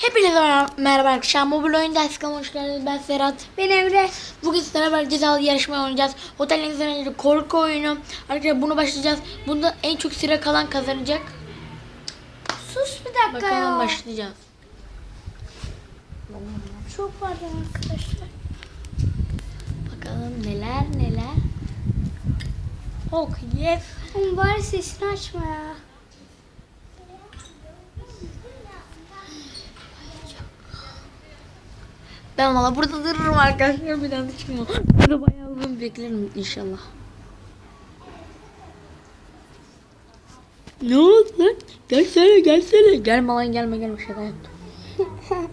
Hepinize merhaba arkadaşlar. Mobil oyun dersine hoş geldiniz. Ben Serhat. Ben Emre. Bugün sizlerle beraber cezalı yarışma oynayacağız. Otel izlemeleri korku oyunu. Arkadaşlar bunu başlayacağız. Bunda en çok süre kalan kazanacak. Sus bir dakika Bakalım ya. başlayacağız. Çok pardon arkadaşlar. Bakalım neler neler. Ok yes. Bari sesini açma ya. Ben valla burada dururum arkadaşlar. Bir daha da çıkmıyorum. Burada bayağı uzun beklerim inşallah. Ne oldu lan? Gelsene gelsene. Gelme lan gelme gelme şaka yaptım.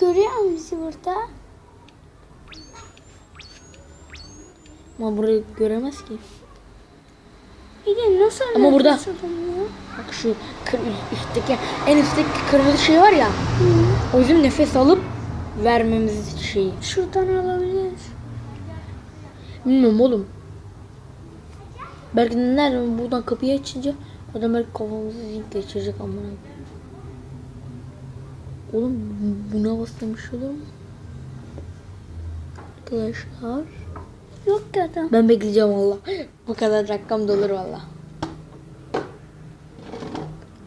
Görüyor musun bizi burada? Ama burayı göremez ki. De nasıl Ama burada. Bak şu kır, üstteki en üstteki kırmızı şey var ya. O bizim nefes alıp vermemiz şeyi. Şuradan alabilir. Bilmiyorum oğlum. Belki de nerede buradan kapıyı açınca adam belki kafamızı zinc geçirecek koyayım. Oğlum bu- buna basılmış olur mu? Arkadaşlar. Yok ki adam. Ben bekleyeceğim valla. Bu kadar rakam da olur valla.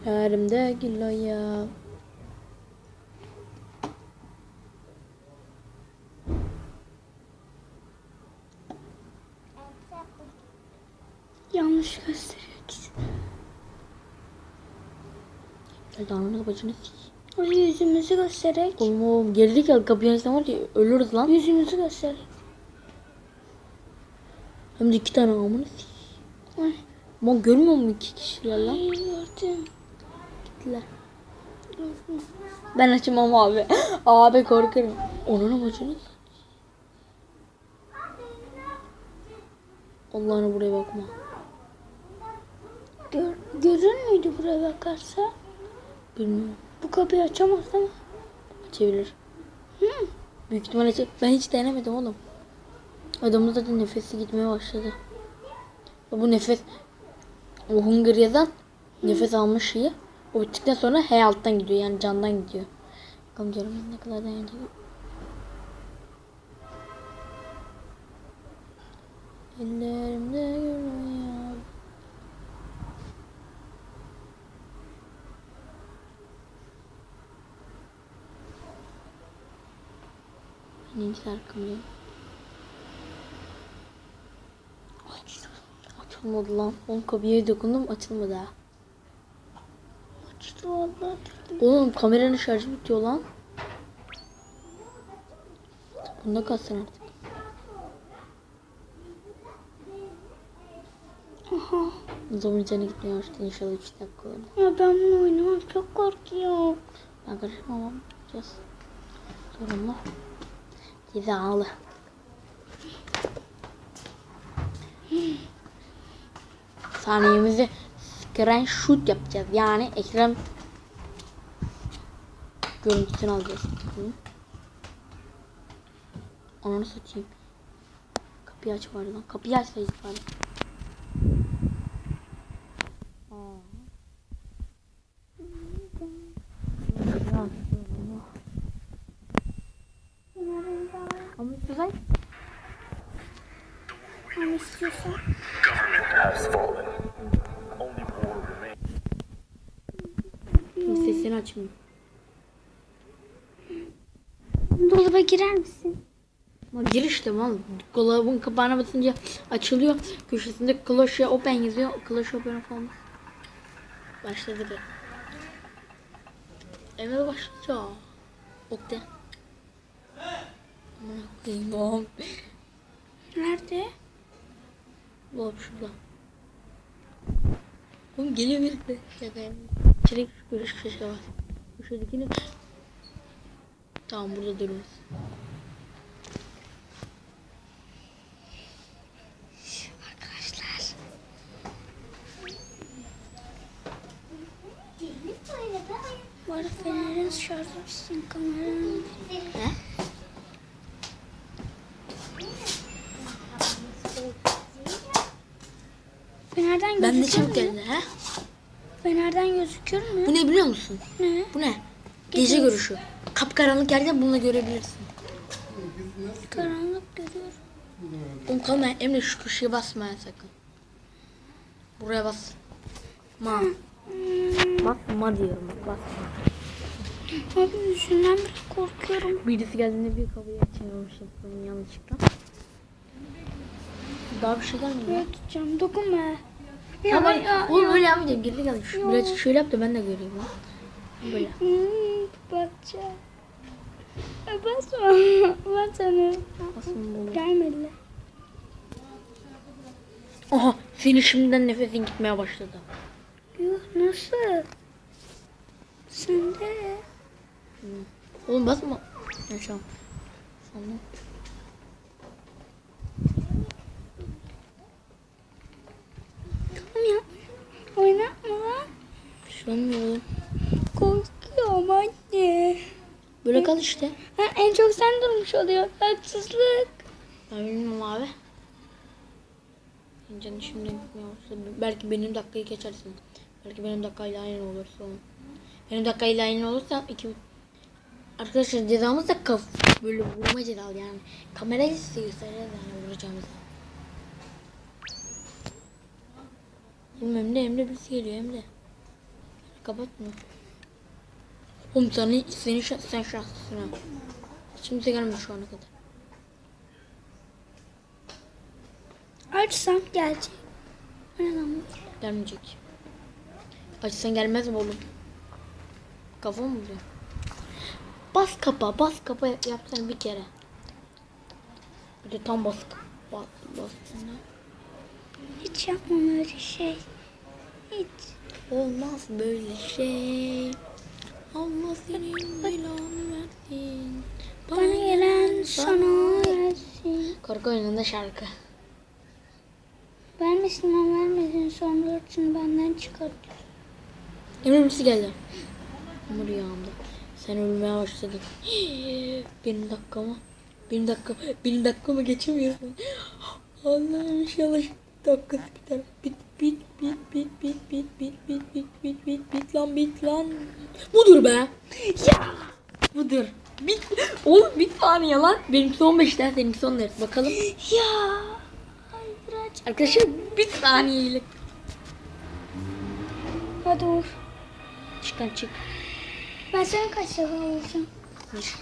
Elimde güllo ya. Yanlış gösteriyor ikisi. Ananı bacını. O yüzümüzü göstererek. Oğlum oğlum gerizekalı kapıyı açsam var ya ölürüz lan. Yüzümüzü göstererek. Hem de iki tane amına s***. Ay. Ama görmüyor musun iki kişiler lan? Ay gördüm. Gittiler. Ben açmam abi. abi korkarım. Onun bacını s***. Allah'ına buraya bakma. Gör, görür müydü buraya bakarsa? Bilmiyorum. Bu kapıyı açamaz değil mi? Açabilir. Hı. Büyük ihtimalle aç- ben hiç denemedim oğlum. Adamın zaten nefesi gitmeye başladı. Bu nefes o hunger yazan nefes almış şeyi. O bittikten sonra H alttan gidiyor yani candan gidiyor. Bakalım diyorum ne kadar dayanacak. Ellerimde görüyor. Neydi şarkım Açılmadı lan. Oğlum kapıya dokundum açılmadı ha. Açtı vallahi. Oğlum kameranın şarjı bitiyor lan. Bunda kalsın artık. Aha. Zaman canı gitmiyor işte inşallah 3 dakika olur. Ya ben bunu oynamam çok korkuyorum. Ben karışmam ama yapacağız. Sorunlu. Cezalı. Saniyemizi screenshot yapacağız. Yani ekran görüntüsünü alacağız. Ananı satayım. Kapıyı aç bari lan. Kapıyı aç bari. Açmıyor. Dolaba girer misin? Ama gir işte mal. Dolabın kapağına basınca açılıyor. Köşesinde Closure Open yazıyor. Closure Open falan. Başladı. Evet başladı. Okte. Aman. Nerede? Dolap şurada. Oğlum geliyor bir de. Şaka yapıyorum. Çelik görüş köşe var. Şuradakini. Tamam burada dururuz. Arkadaşlar. Arada fenerin şarjı kameranın. Ne? Fenerden Ben de çabuk geldi ha. Fenerden gözüküyor mu? Bu ne biliyor musun? Ne? Bu ne? Gece görüşü. Kapkaranlık yerde bununla görebilirsin. Karanlık görüyorum. Oğlum kalma Emre şu köşeye basma ya sakın. Buraya bas. Ma. Basma diyorum bak basma. Abi yüzünden biraz korkuyorum. Birisi geldiğinde bir kapıyı açıyormuşum benim yanlışlıkla. Daha bir şey gelmiyor. Böyle tutacağım. Dokunma. Ya, Tamam ya, oğlum ya. öyle yapmayacağım geri gel. Şu, biraz şöyle yap da ben de göreyim. Böyle. Bakacağım. Basma. Basma. Gelmediler. Aha senin şimdiden nefesin gitmeye başladı. Yuh nasıl? Sen de. Oğlum basma. Yaşam. Sandım. Tamam ya. Oynatma lan. Oğlum. Korkuyorum anne. Böyle kal işte. Ha, en çok sen durmuş oluyor. Haksızlık. Ben bilmiyorum abi. Canım şimdi başladı. Belki benim dakikayı geçersin. Belki benim dakikayla aynı olursa. Benim dakikayla aynı olursa iki... Arkadaşlar cezamız da kaf böyle vurma cezalı yani. Kamerayı gösteririz yani vuracağımızı. Oğlum Emre Emre birisi geliyor Emre. Kapatma. Oğlum sen, senin şa- sen şanslısın ha. Kimse gelmedi şu ana kadar. Açsam gelecek. Gelmeyecek. Açsan gelmez mi oğlum? Kafa mı vuruyor? Bas kapa, bas kapa yap- yapsana bir kere. Bir de tam bas. Bas, bas. Hiç yapmam öyle şey. Hiç. Olmaz böyle şey. Allah senin belanı versin. Bana gelen sana versin. Korku oyununda şarkı. Vermesin lan vermesin. Son dörtünü benden çıkart. Emre birisi geldi. Ama rüyamda. Sen ölmeye başladın. Benim dakikamı. Benim dakika. Benim dakikamı geçemiyorsun. Allah'ım inşallah şu dakikası biter. Bit bit bit bit bit bit bit bit bit bit bit bit lan bit lan. Budur be. Ya. Budur. Bit. Oğlum bir saniye lan. Benim son 5'ten senin son dört. Bakalım. Ya. Arkadaşlar bir saniyelik. Hadi vur. Çıkan çık. Ben sana kaç defa vuracağım. Bir.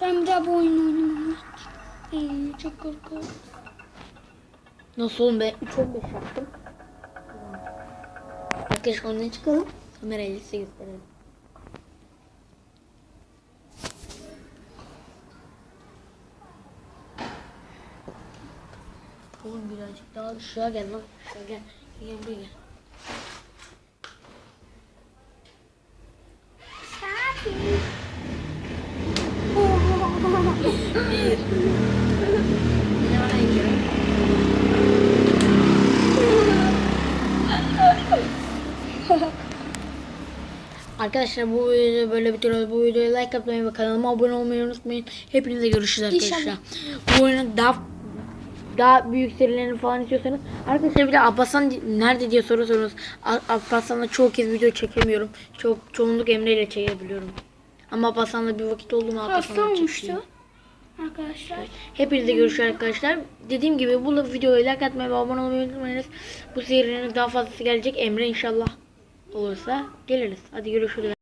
Ben bir daha bu oyunu oynamam. Ay, çok korkuyorum. Nasıl oğlum be? 3 15 yaptım. Arkadaşlar ondan çıkalım. Kamerayla size gösterelim. Oğlum birazcık daha aşağı gel lan. Aşağı gel. Gel buraya gel. Arkadaşlar bu video böyle bitiyor. Bu videoya like atmayı ve kanalıma abone olmayı unutmayın. Hepinize görüşürüz arkadaşlar. İnşallah. Bu oyunun daha daha büyük serilerini falan istiyorsanız arkadaşlar bir de Abbaslan nerede diye soru sorunuz. A- Abbaslan'la çoğu kez video çekemiyorum. Çok çoğunluk Emre ile çekebiliyorum. Ama Abbaslan'la bir vakit oldu mu olmuştu. çekiyorum. Arkadaşlar. Hepinize görüşürüz arkadaşlar. Dediğim gibi bu videoya like atmayı ve abone olmayı unutmayınız. Bu serinin daha fazlası gelecek. Emre inşallah olursa geliriz. Hadi görüşürüz.